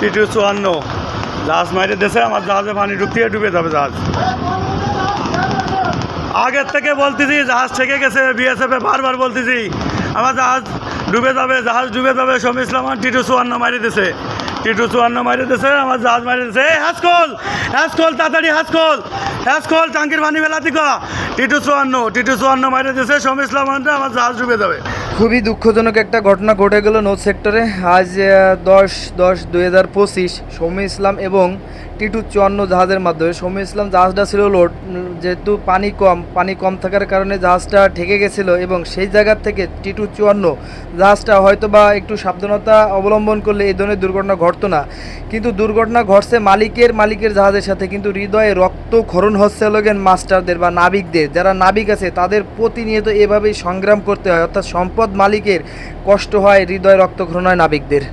টিটু চুয়ান্ন। জাহাজ মাইরে দেশে আমার জাহাজে পানি ঢুকতে ডুবে যাবে জাহাজ। আগের থেকে বলতেছি, জাহাজ থেকে গেছে বিএসএফ বারবার বলতেছি, আমার জাহাজ ডুবে যাবে, জাহাজ ডুবে যাবে সমী ইসলাম টিটু চুয়ান্ন মারি দিছে। টিটু চুয়ান্ন মারি দিছে, আমার জাহাজ মারি দিছে, এই হাসকল তাড়াতাড়ি হাসকল হাসকল টাঙ্কির পানি বেলা দিক টিটু চুয়ান্ন টিটু চুয়ান্ন মারি দিছে সমী ইসলাম আমার জাহাজ ডুবে যাবে। খুবই দুঃখজনক একটা ঘটনা ঘটে গেল নৌ সেক্টরে। আজ দশ দশ, দুই হাজার পঁচিশ সৌম্য ইসলাম এবং টিটু চুয়ান্ন জাহাজের মাধ্যমে। সৌম্য ইসলাম জাহাজটা ছিল লোড, যেহেতু পানি কম পানি কম থাকার কারণে জাহাজটা ঠেকে গেছিল এবং সেই জায়গার থেকে টিটু চুয়ান্ন জাহাজটা হয়তো বা একটু সাবধানতা অবলম্বন করলে এই ধরনের দুর্ঘটনা ঘটতো না। কিন্তু দুর্ঘটনা ঘটছে মালিকের মালিকের জাহাজের সাথে। কিন্তু হৃদয়ে রক্ত রক্তক্ষরণ হচ্ছে লোকেন মাস্টারদের বা নাবিকদের। যারা নাবিক আছে, তাদের প্রতিনিয়ত এভাবেই সংগ্রাম করতে হয়। অর্থাৎ সম্পদ মালিকের কষ্ট হয়, হৃদয় রক্তক্ষরণ হয় নাবিকদের।